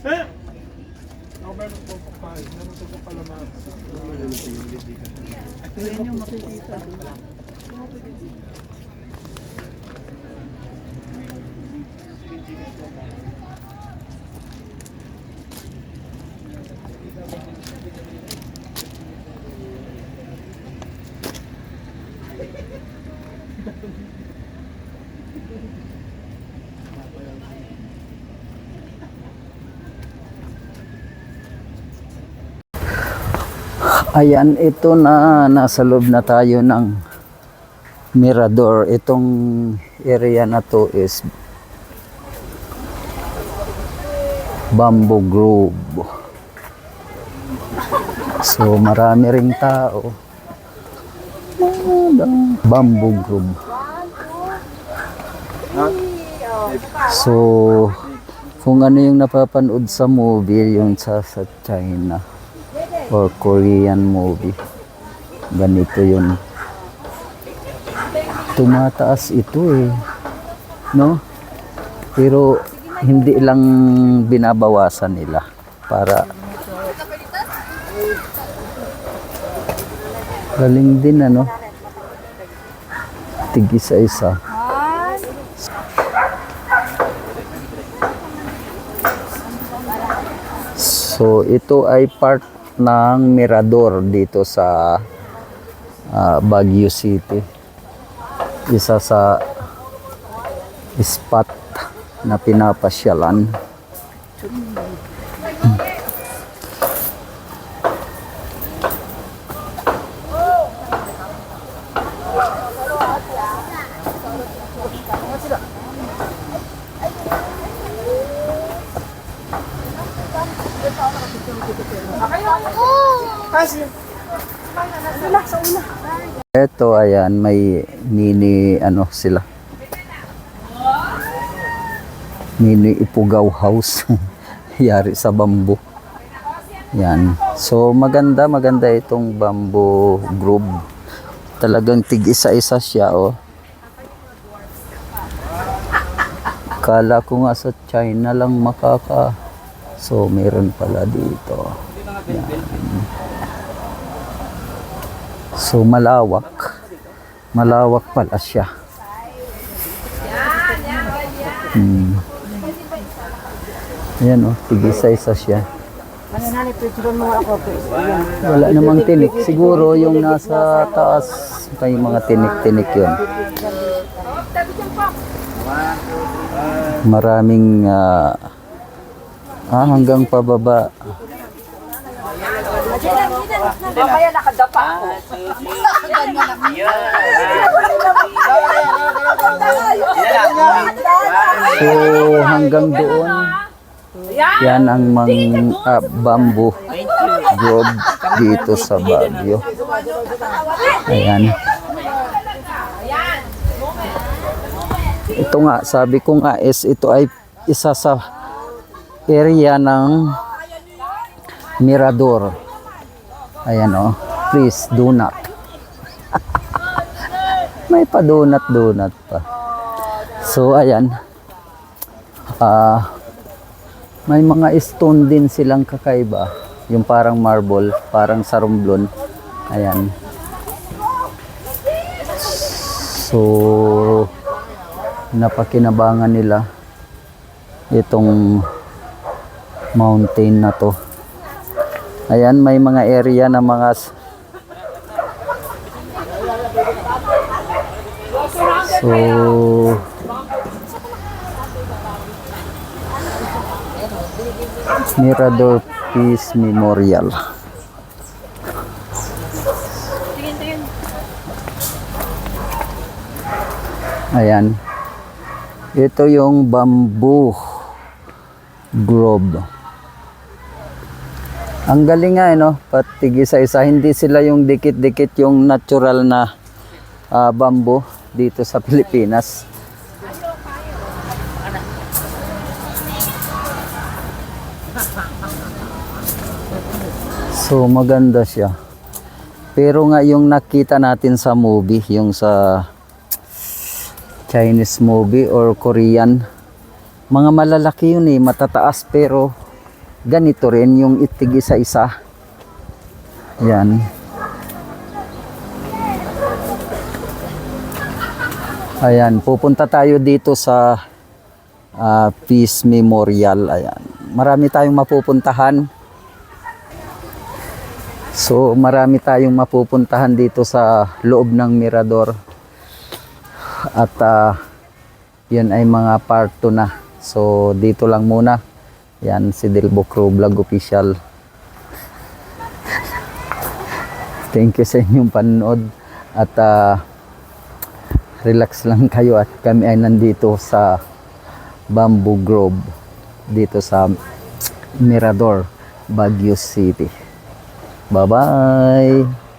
Ako meron po pagkain. Meron po palaman. Yan yung makikita. Ayan, ito na nasa loob na tayo ng Mirador. Itong area na to is Bamboo Grove. So marami ring tao. Bamboo Grove. So kung ano yung napapanood sa movie, yung sa, sa China or Korean movie. Ganito yun. Tumataas ito eh. No? Pero hindi lang binabawasan nila para galing din ano tigisa isa So ito ay part ng Mirador dito sa ah, Baguio City. Isa sa spot na pinapasyalan. Ito ayan may mini ano sila. Mini ipugaw house. Yari sa bamboo. Yan. So maganda maganda itong bamboo grove. Talagang tig isa-isa siya oh. Kala ko nga sa China lang makaka. So meron pala dito. So malawak. Malawak pala siya. Hmm. Ayan oh, tigisa-isa siya. Wala namang tinik. Siguro yung nasa taas may mga tinik-tinik yun. Maraming ah, ah, hanggang pababa. Mamaya nakadapa ako. So hanggang doon, yan ang mang ah, bamboo grove dito sa Baguio. Ayan. Ito nga, sabi ko nga is ito ay isa sa area ng Mirador. Ayan oh. Please do not. May pa donut donut pa. So ayan. Ah may mga stone din silang kakaiba. Yung parang marble, parang sarumblon. Ayan. So napakinabangan nila itong mountain na to. Ayan, may mga area na mga So Mirador Peace Memorial. Ayan. Ito yung bamboo grove. Ang galing nga, eh, no? Pati isa-isa. Hindi sila yung dikit-dikit yung natural na ah, bamboo dito sa Pilipinas. So maganda siya. Pero nga yung nakita natin sa movie, yung sa Chinese movie or Korean, mga malalaki yun eh, matataas pero ganito rin yung itig isa-isa. Yan. Ayan, pupunta tayo dito sa ah, Peace Memorial. Ayan. Marami tayong mapupuntahan. So, marami tayong mapupuntahan dito sa loob ng Mirador. At ah, yan ay mga part 2 na. So, dito lang muna. Yan, si Delbo Crew Vlog Official. Thank you sa inyong panonood. At ah, relax lang kayo at kami ay nandito sa Bamboo Grove dito sa Mirador, Baguio City. Bye-bye!